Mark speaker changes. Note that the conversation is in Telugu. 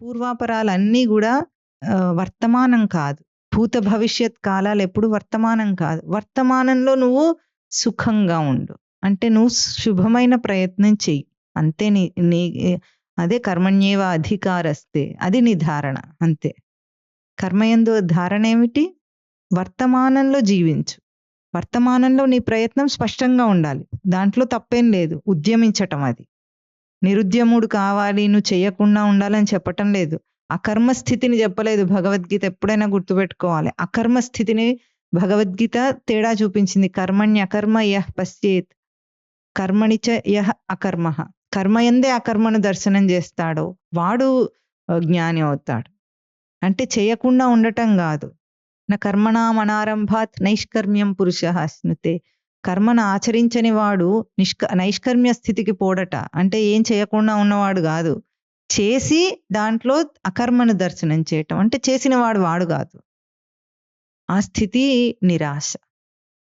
Speaker 1: పూర్వాపరాలన్నీ కూడా వర్తమానం కాదు. భూత భవిష్యత్ కాలాలు ఎప్పుడు వర్తమానం కాదు. వర్తమానంలో నువ్వు సుఖంగా ఉండు. అంటే నువ్వు శుభమైన ప్రయత్నం చెయ్యి. అంతే నీ నీ అదే కర్మణ్యేవ అధికారస్తే అది నీ ధారణ అంతే. కర్మయందు ధారణ ఏమిటి? వర్తమానంలో జీవించు. వర్తమానంలో నీ ప్రయత్నం స్పష్టంగా ఉండాలి. దాంట్లో తప్పేం లేదు. ఉద్యమించటం అది. నిరుద్యముడు కావాలి, నువ్వు చేయకుండా ఉండాలని చెప్పటం లేదు. అకర్మ స్థితిని చెప్పలేదు భగవద్గీత ఎప్పుడైనా గుర్తుపెట్టుకోవాలి. అకర్మ స్థితిని భగవద్గీత తేడా చూపించింది. కర్మణ్యకర్మ యహ్ పశ్చేత్ కర్మణి చ యకర్మ కర్మ కర్మయందే అకర్మను దర్శనం చేస్తాడో వాడు జ్ఞాని అవుతాడు. అంటే చేయకుండా ఉండటం కాదు న కర్మణామనారంభాత్ నైష్కర్మ్యం పురుష అశ్నుతే. కర్మను ఆచరించని వాడు నిష్క నైష్కర్మ్య స్థితికి పోడట. అంటే ఏం చేయకుండా ఉన్నవాడు కాదు చేసి దాంట్లో అకర్మను దర్శనం చేయటం. అంటే చేసిన వాడు వాడు కాదు ఆ స్థితి నిరాశ.